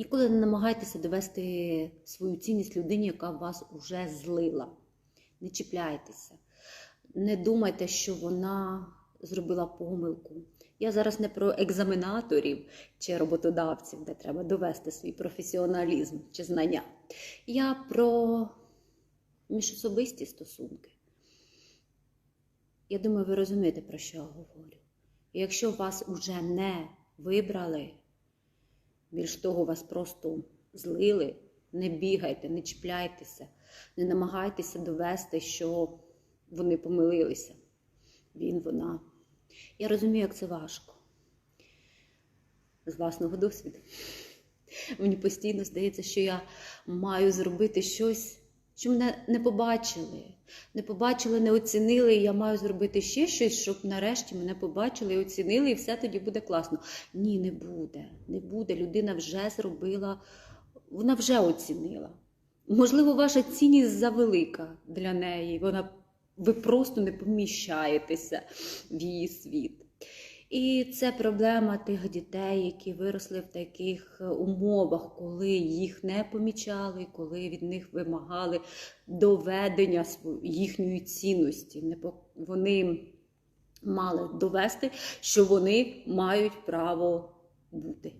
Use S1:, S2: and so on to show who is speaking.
S1: Ніколи не намагайтеся довести свою цінність людині, яка вас уже злила. Не чіпляйтеся. Не думайте, що вона зробила помилку. Я зараз не про екзаменаторів чи роботодавців, де треба довести свій професіоналізм чи знання. Я про міжособисті стосунки. Я думаю, ви розумієте, про що я говорю. І якщо вас уже не вибрали, більш того, вас просто злили, не бігайте, не чіпляйтеся, не намагайтеся довести, що вони помилилися. Він, вона. Я розумію, як це важко. З власного досвіду. Мені постійно здається, що я маю зробити щось, що мене не побачили. Не побачили, не оцінили, і я маю зробити ще щось, щоб нарешті мене побачили і оцінили, і все тоді буде класно. Ні, не буде. Не буде. Людина вже зробила, вона вже оцінила. Можливо, ваша цінність завелика для неї. Вона, ви просто не поміщаєтеся в її світ. І це проблема тих дітей, які виросли в таких умовах, коли їх не помічали, коли від них вимагали доведення їхньої цінності. Вони мали довести, що вони мають право бути.